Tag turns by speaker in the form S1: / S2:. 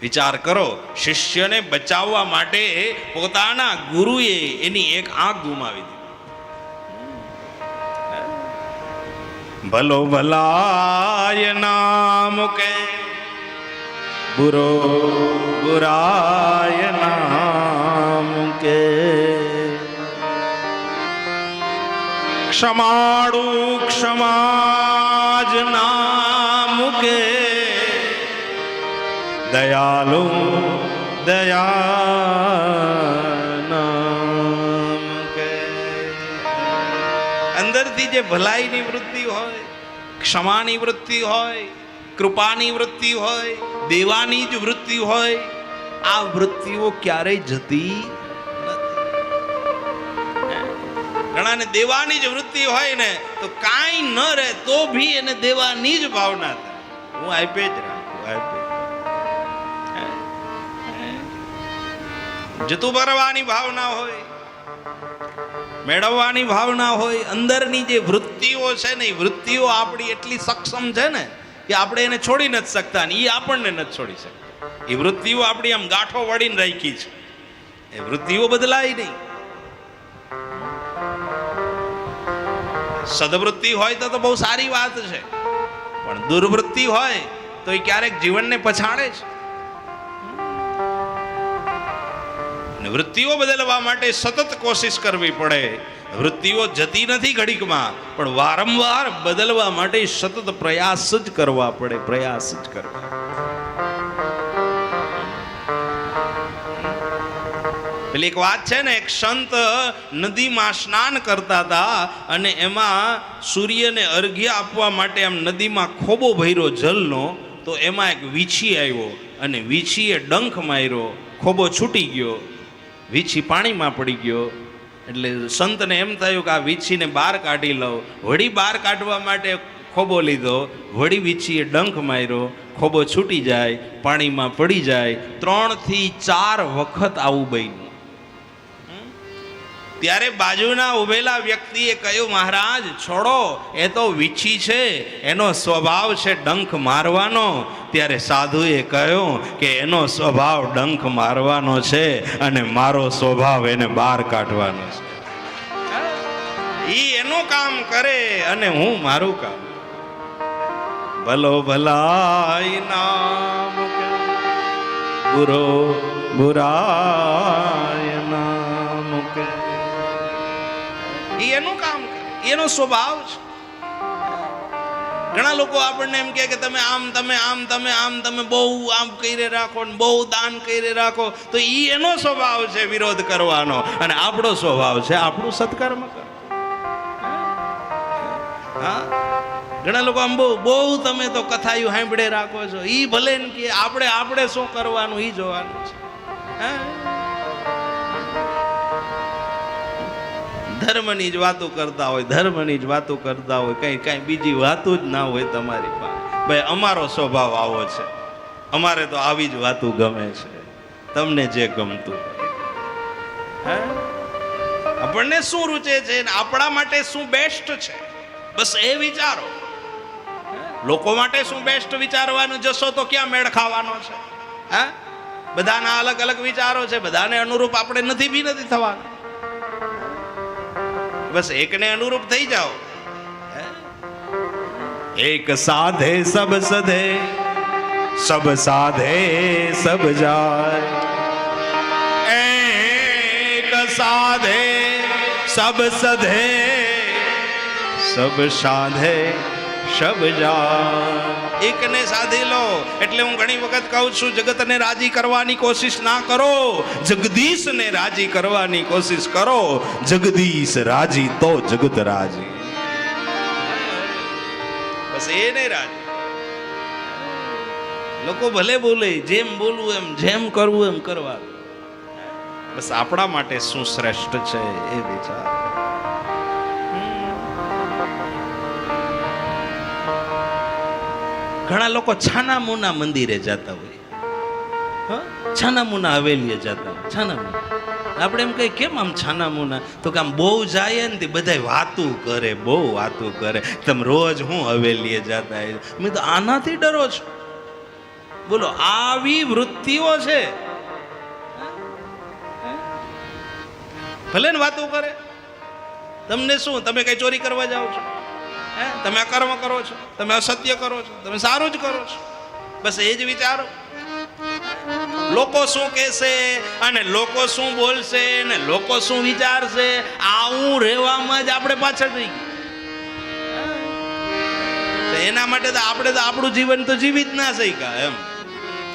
S1: વિચાર કરો, શિષ્યને બચાવવા માટે પોતાના ગુરુએ એની એક આંખ ગુમાવી દીધી. ભલો ભલાય નામ કે બુરો બુરાય નામ કે ક્ષમાડુ ક્ષમાજ નામ દયાલુ દયા અંદરથી જે ભલાઈની વૃત્તિ હોય ક્ષમાની વૃત્તિ હોય કૃપાની વૃત્તિ હોય દેવાની જ વૃત્તિ હોય આ વૃત્તિઓ ક્યારેય જતી ઘણાને દેવાની જ વૃત્તિ હોય ને તો કાંઈ ન રહે તો ભી એને દેવાની જ ભાવના થાય હું આપે જ રાખું જતું ભરવાની ભાવના હોય, મેળવવાની ભાવના હોય, અંદરની જે વૃત્તિઓ છે ને, એ વૃત્તિઓ આપણી એટલી સક્ષમ છે ને કે આપણે એને છોડી નથી શકતા ને, એ આપણને નથી છોડી શકતા. એ વૃત્તિઓ આપણી આમ ગાંઠો વળીને રાખી છે. એ વૃત્તિઓ બદલાય નહીં. સદવૃત્તિ હોય તો તો બહુ સારી વાત છે. પણ દુર્વૃત્તિ હોય તો એ ક્યારેક જીવનને પછાડે છે. વૃત્તિઓ બદલવા માટે સતત કોશિશ કરવી પડે. વૃત્તિઓ જતી નથી ઘડીકમાં, પણ વારંવાર બદલવા માટે સતત પ્રયાસ જ કરવા પડે, પ્રયાસ જ કરવા. પેલી એક વાત છે ને, એક સંત નદીમાં સ્નાન કરતા હતા અને એમાં સૂર્યને અર્ઘ્ય આપવા માટે આમ નદીમાં ખોબો ભર્યો જલનો, તો એમાં એક વીછી આવ્યો અને વીછીએ ડંખ માર્યો, ખોબો છૂટી ગયો. વીછી પાણીમાં પડી ગયો. એટલે સંતને એમ થયું કે આ વીછીને બહાર કાઢી લઉં. વળી બહાર કાઢવા માટે ખોબો લીધો. વળી વીછીએ ડંખ માર્યો. ખોબો છૂટી જાય, પાણીમાં પડી જાય. ત્રણથી ચાર વખત આવું બન્યું. ત્યારે બાજુના ઉભેલા વ્યક્તિએ કહ્યું, મહારાજ, છોડો, એ તો વીછી છે, એનો સ્વભાવ છે ડંખ મારવાનો. ત્યારે સાધુએ કહ્યું કે, એનો સ્વભાવ ડંખ મારવાનો છે અને મારો સ્વભાવ એને બહાર કાઢવાનો છે. ઈ એનું કામ કરે અને હું મારું કામ. ભલો ભલાઈ નામ બુરો બુરો ઈ એનું કામ એનો સ્વભાવ છે. ઘણા લોકો આપણને એમ કહે કે તમે આમ તમે આમ તમે આમ, તમે બહુ આમ કરી રાખો ને બહુ દાન કરી રાખો, તો એ એનો સ્વભાવ છે વિરોધ કરવાનો. અને આપણો સ્વભાવ છે આપણું સત્કર્મ કરો હા? ઘણા લોકો આમ બહુ બહુ તમે તો કથાયું સાંભળે રાખો છો. એ ભલે ને કે આપણે આપણે શું કરવાનું એ જોવાનું છે. હા? ધર્મની જ વાતો કરતા હોય, ધર્મની જ વાતો કરતા હોય, કંઈ કાંઈ બીજી વાતો જ ના હોય તમારી પાસે. ભાઈ, અમારો સ્વભાવ આવો છે. અમારે તો આવી જ વાતો ગમે છે. તમને જે ગમતું હે? આપણને શું રૂચે છે આપણા માટે શું બેસ્ટ છે? બસ એ વિચારો. લોકો માટે શું બેસ્ટ વિચારવાનું? જશો તો ક્યાં મેળ ખાવાનો છે? હા? બધાના અલગ અલગ વિચારો છે. બધાને અનુરૂપ આપણે નથી બી નથી થવાનું. બસ એકને અનુરૂપ થઈ જાઓ. એક સાધે સબ સધે સબ સાધે સબ જાય. એક સાધે સબ સધે સબ સાધે. સબ જા એકને સાધી લો. એટલે હું ઘણી વખત કહું છું, જગતને રાજી કરવાની કોશિશ ના કરો. જગદીશને રાજી કરવાની કોશિશ કરો. જગદીશ રાજી તો જગત રાજી. બસ એને રાજી. લોકો ભલે બોલે, જેમ બોલવું એમ, જેમ કરવું એમ કરવા. બસ આપણા માટે શું શ્રેષ્ઠ છે એ વિચાર. ઘણા લોકો છાના મુના મંદિરે જતા હોય. હ? છાના મુના હવેલીએ જતા હોય. છાનામુના. આપણે એમ કહીએ, કેમ આમ છાના મુના તો કે આમ બહુ જાય ને તે બધા વાતું કરે, બહુ વાતું કરે. તમે રોજ હું હવેલીએ જતા મેં તો આનાથી ડરો છો. બોલો, આવી વૃત્તિઓ છે. ભલે ને વાતો કરે. તમને શું? તમે કઈ ચોરી કરવા જાઓ છો? તમે અકર્મ કરો છો, તમે અસત્ય કરો છો, તમે સારું જ કરો છો. બસ એ જ વિચારો. લોકો શું કહેશે અને લોકો શું બોલશે અને લોકો શું વિચારશે, આવું રહેવામાં જ આપણે પાછળ રહી એના માટે તો આપણે તો આપણું જીવન તો જીવી જ ના શક્યા એમ.